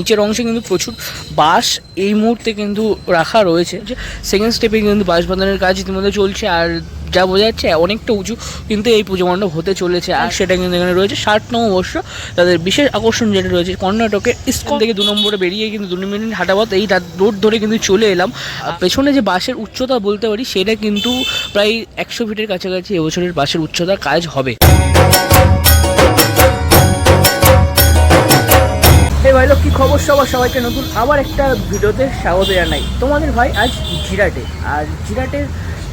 নিচের অংশে কিন্তু প্রচুর বাঁশ এই মুহূর্তে কিন্তু রাখা রয়েছে। যে সেকেন্ড স্টেপে কিন্তু বাঁশ বাঁধানোর কাজ ইতিমধ্যে চলছে আর যা বোঝা যাচ্ছে অনেকটা উঁচু কিন্তু এই পুজো মণ্ডপ হতে চলেছে আর সেটা কিন্তু এখানে রয়েছে। ষাট নম্বর বর্ষ তাদের বিশেষ আকর্ষণ যেটা রয়েছে কর্ণাটকের ইস্কন থেকে দু নম্বরে বেরিয়ে কিন্তু দু মিনিট হাঁটাপথ এই রোড ধরে কিন্তু চলে এলাম। পেছনে যে বাসের উচ্চতা বলতে পারি সেটা কিন্তু প্রায় একশো ফিটের কাছাকাছি এবছরের বাসের উচ্চতার কাজ হবে। ভাই লোক কি খবর সবার সবাইকে নতুন আবার একটা ভিডিওতে স্বাগত জানাই। তোমাদের ভাই আজ জিরাটে, আর জিরাটের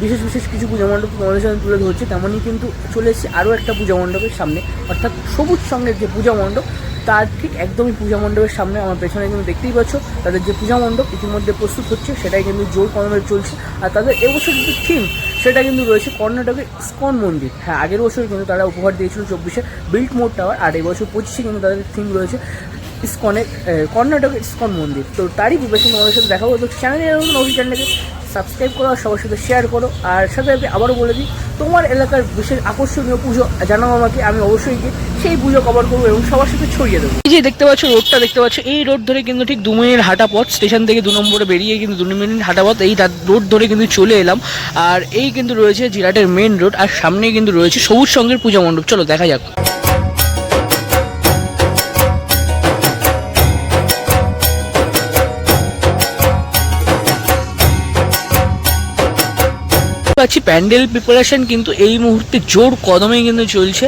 বিশেষ বিশেষ কিছু পূজা মণ্ডপ তোমাদের সামনে তুলে ধরছে, তেমনই কিন্তু চলে এসেছি আরও একটা পূজা মণ্ডপের সামনে, অর্থাৎ সবুজ সঙ্গের যে পূজা মণ্ডপ, তার ঠিক একদমই পূজা মণ্ডপের সামনে আমার পেছনে কিন্তু দেখতেই পাচ্ছ, তাদের যে পূজা মণ্ডপ ইতিমধ্যে প্রস্তুত হচ্ছে, সেটাই কিন্তু জোর কদমে চলছে, আর তাদের এবছর যে থিম, সেটা কিন্তু রয়েছে কর্ণাটকের ইস্কন মন্দির। হ্যাঁ আগের বছর কিন্তু তারা উপহার দিয়েছিল চব্বিশে বিল্ট মোড টাওয়ার, আর এবছর পঁচিশে কিন্তু তাদের থিম রয়েছে ইস্কনের কর্ণাটকের ইস্কন মন্দির। তো তারই প্রিপারেশন তোমাদের সাথে দেখাবো। তো চ্যানেলে অফিস চ্যানেলকে সাবস্ক্রাইব করো আর সবার সাথে শেয়ার করো। আর সাথে আমি আবারও বলে দিই, তোমার এলাকার বিশেষ আকর্ষণীয় পুজো জানাও আমাকে, আমি অবশ্যই গিয়ে সেই পুজো কভার করব এবং সবার সাথে ছড়িয়ে দেবো। এই যে দেখতে পাচ্ছ রোডটা দেখতে পাচ্ছ, এই রোড ধরে কিন্তু ঠিক দু মিনিট হাঁটা পথ। স্টেশন থেকে দু নম্বরে বেরিয়ে কিন্তু দু মিনিট হাঁটা পথ। এই রোড ধরে কিন্তু চলে এলাম। আর এই কিন্তু রয়েছে জিরাটের মেন রোড আর সামনেই কিন্তু রয়েছে সবুজ সঙ্গের পূজা মণ্ডপ। চলো, দেখা যাক। পাচ্ছি। প্যান্ডেল প্রিপারেশন কিন্তু এই মুহূর্তে জোর কদমে কিন্তু চলছে।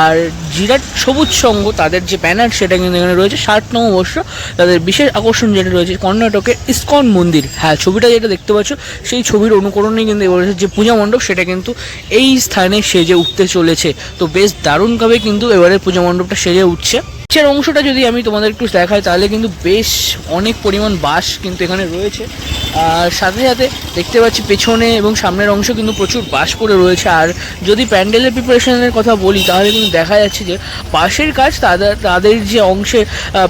আর জিরাট সবুজ সংঘ, তাদের যে ব্যানার সেটা কিন্তু এখানে রয়েছে। ষাট নম্বর বর্ষ তাদের বিশেষ আকর্ষণ যেটা রয়েছে, কর্ণাটকের ইস্কন মন্দির। হ্যাঁ ছবিটা যেটা দেখতে পাচ্ছ, সেই ছবির অনুকরণে কিন্তু এবছর যে পূজা মণ্ডপ, সেটা কিন্তু এই স্থানে সেজে উঠতে চলেছে। তো বেশ দারুণভাবে কিন্তু এবারের পূজা মণ্ডপটা সেজে উঠছে। নিচের অংশটা যদি আমি তোমাদের একটু দেখাই, তাহলে কিন্তু বেশ অনেক পরিমাণ বাঁশ কিন্তু এখানে রয়েছে। আর সাথে সাথে দেখতে পাচ্ছি পেছনে এবং সামনের অংশ কিন্তু প্রচুর বাঁশ পড়ে রয়েছে। আর যদি প্যান্ডেলের প্রিপারেশনের কথা বলি, তাহলে কিন্তু দেখা যাচ্ছে যে বাঁশের কাজ তাদের তাদের যে অংশে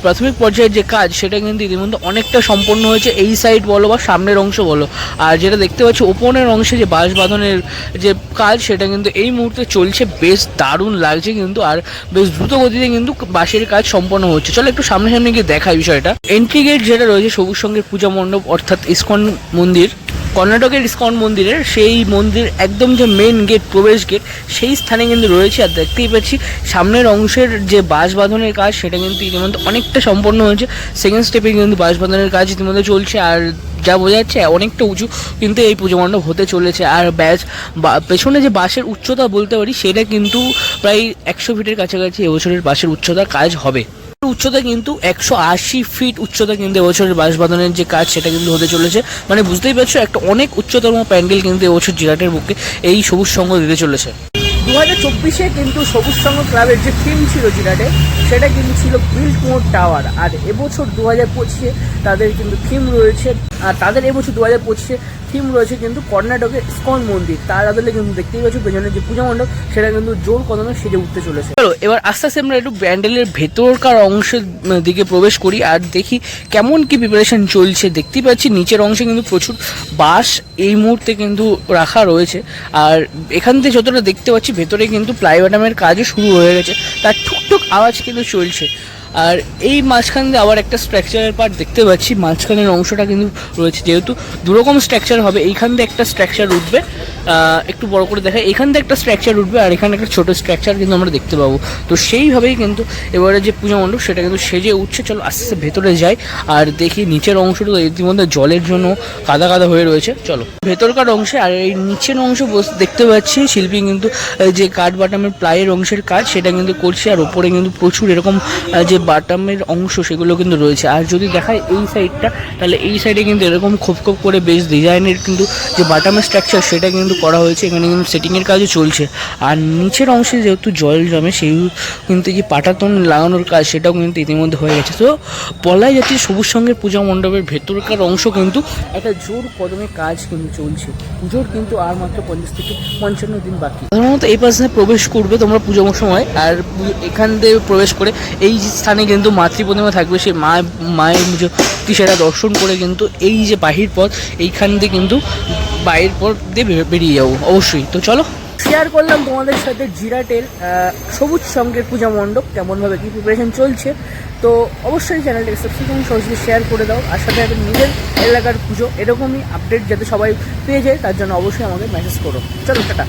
প্রাথমিক পর্যায়ের যে কাজ, সেটা কিন্তু ইতিমধ্যে অনেকটা সম্পন্ন হয়েছে। এই সাইড বলো বা সামনের অংশ বলো। আর যেটা দেখতে পাচ্ছি ওপনের অংশে যে বাঁশ বাঁধনের যে কাজ, সেটা কিন্তু এই মুহূর্তে চলছে। বেশ দারুণ লাগছে কিন্তু, আর বেশ দ্রুত গতিতে কিন্তু বাঁশের কাজ সম্পন্ন হচ্ছে। চলো একটু সামনে সামনে গিয়ে দেখাই বিষয়টা। এন্ট্রি গেট যেটা রয়েছে সবুজ সঙ্গের পূজা মণ্ডপ, অর্থাৎ ইস্কন মন্দির কর্ণাটকের ইস্কন মন্দিরের সেই মন্দির একদম যে মেন গেট প্রবেশ গেট সেই স্থানে কিন্তু রয়েছে। আর দেখতেই পাচ্ছি সামনের অংশের যে বাঁশ বাঁধনের কাজ, সেটা কিন্তু ইতিমধ্যে অনেকটা সম্পন্ন হয়েছে। সেকেন্ড স্টেপে কিন্তু বাঁশ বাঁধনের কাজ ইতিমধ্যে চলছে। আর যা বোঝা যাচ্ছে, অনেকটা উঁচু কিন্তু এই পুজো মণ্ডপ হতে চলেছে। আর ব্যাস পেছনে যে বাসের উচ্চতা বলতে পারি, সেটা কিন্তু প্রায় একশো ফিটের কাছাকাছি এবছরের বাসের উচ্চতার কাজ হবে। উচ্চতা কিন্তু একশো আশি ফিট উচ্চতা কিন্তু এবছরের বাঁশ বাঁধনের যে কাজ সেটা কিন্তু হতে চলেছে। মানে বুঝতেই পারছ একটা অনেক উচ্চতম প্যান্ডেল কিন্তু এবছর জিরাটের বুকে এই সবুজ সঙ্গ দিতে চলেছে। দু হাজার চব্বিশে কিন্তু সবুজ সংঘ ক্লাবের যে থিম ছিল জিরাটে, সেটা কিন্তু ছিল বিল্ড মোড টাওয়ার আর এবছর দু হাজার পঁচিশে তাদের কিন্তু থিম রয়েছে, আর তাদের এবছর দু হাজার পঁচিশে থিম রয়েছে কিন্তু কর্ণাটকের ইস্কন মন্দির। তার আদলে কিন্তু দেখতেই পাচ্ছ পেছনের যে পূজা মণ্ডপ, সেটা কিন্তু জোর কদমে সেজে উঠতে চলেছে। চলো, এবার আস্তে আস্তে আমরা একটু ব্যান্ডেলের ভেতরকার অংশের দিকে প্রবেশ করি আর দেখি কেমন কি প্রিপারেশন চলছে। দেখতেই পাচ্ছি নিচের অংশে কিন্তু প্রচুর বাঁশ এই মুহূর্তে কিন্তু রাখা রয়েছে। আর এখান থেকে যতটা দেখতে পাচ্ছি ভেতরে কিন্তু প্লাইবাটামের কাজও শুরু হয়ে গেছে। তার ঠুকঠুক আওয়াজ কিন্তু চলছে। আর এই মাঝখান দিয়ে আবার একটা স্ট্রাকচারের পার্ট দেখতে পাচ্ছি মাঝখানের অংশটা কিন্তু রয়েছে যেহেতু দুরকম স্ট্রাকচার হবে এইখান দিয়ে একটা স্ট্রাকচার উঠবে একটু বড় করে দেখা এখান দিয়ে একটা স্ট্রাকচার উঠবে আর এখানে একটা ছোট স্ট্রাকচার কিন্তু আমরা দেখতে পাবো। তো সেইভাবেই কিন্তু এবারে যে পূজা মণ্ডপ সেটা কিন্তু সেজে উঠছে চলো আস্তে আস্তে ভেতরে যাই আর দেখি নিচের অংশটা ইতিমধ্যে জলের জন্য কাদা কাদা হয়ে রয়েছে চলো। ভেতরকার অংশে আর এই নিচের অংশ দেখতে পাচ্ছি শিল্পী কিন্তু যে কাঠ বাটামের প্লাইয়ের অংশের কাজ সেটা কিন্তু করছে আর ওপরে কিন্তু প্রচুর এরকম আহ, বাটামের অংশ সেগুলো কিন্তু রয়েছে। আর যদি দেখায় এই সাইডটা তাহলে এই সাইডে কিন্তু এরকম খোপ খোপ করে বেশ ডিজাইনের কিন্তু যে বাটামের স্ট্রাকচার সেটা কিন্তু করা হয়েছে। এখানে কিন্তু সেটিংয়ের কাজও চলছে। আর নিচের অংশে যেহেতু জল জমে, সেই কিন্তু যে পাটাতন লাগানোর কাজ সেটাও কিন্তু ইতিমধ্যে হয়ে গেছে। তো বলাই যাচ্ছে সবুজ সঙ্গের পূজা মণ্ডপের ভেতরকার অংশ কিন্তু একটা জোর কদমে কাজ কিন্তু চলছে। পুজোর কিন্তু আর মাত্র পঞ্চাশ থেকে পঞ্চান্ন দিন বাকি। সাধারণত এই পাশে প্রবেশ করবে তোমরা পুজোর সময়। আর এখান দিয়ে প্রবেশ করে এই যে স্থানে কিন্তু মাতৃ প্রতিমা থাকবে সেই মা মায়ের মূর্তি সেটা দর্শন করে কিন্তু এই যে বাহির পথ এইখান দিয়ে কিন্তু বাইরের পথ দিয়ে বেরিয়ে যাব অবশ্যই। তো চলো। শেয়ার করলাম তোমাদের সাথে জিরাটের আহ, সবুজ সঙ্গের পূজা মণ্ডপ কেমনভাবে কী প্রিপারেশন চলছে। তো অবশ্যই চ্যানেলটাকে সাবস্ক্রাইব সরাসরি শেয়ার করে দাও আর সাথে সাথে নিজের এলাকার পুজো এরকমই আপডেট যাতে সবাই পেয়ে যায় তার জন্য অবশ্যই আমাকে মেসেজ করো। চলো টাটা।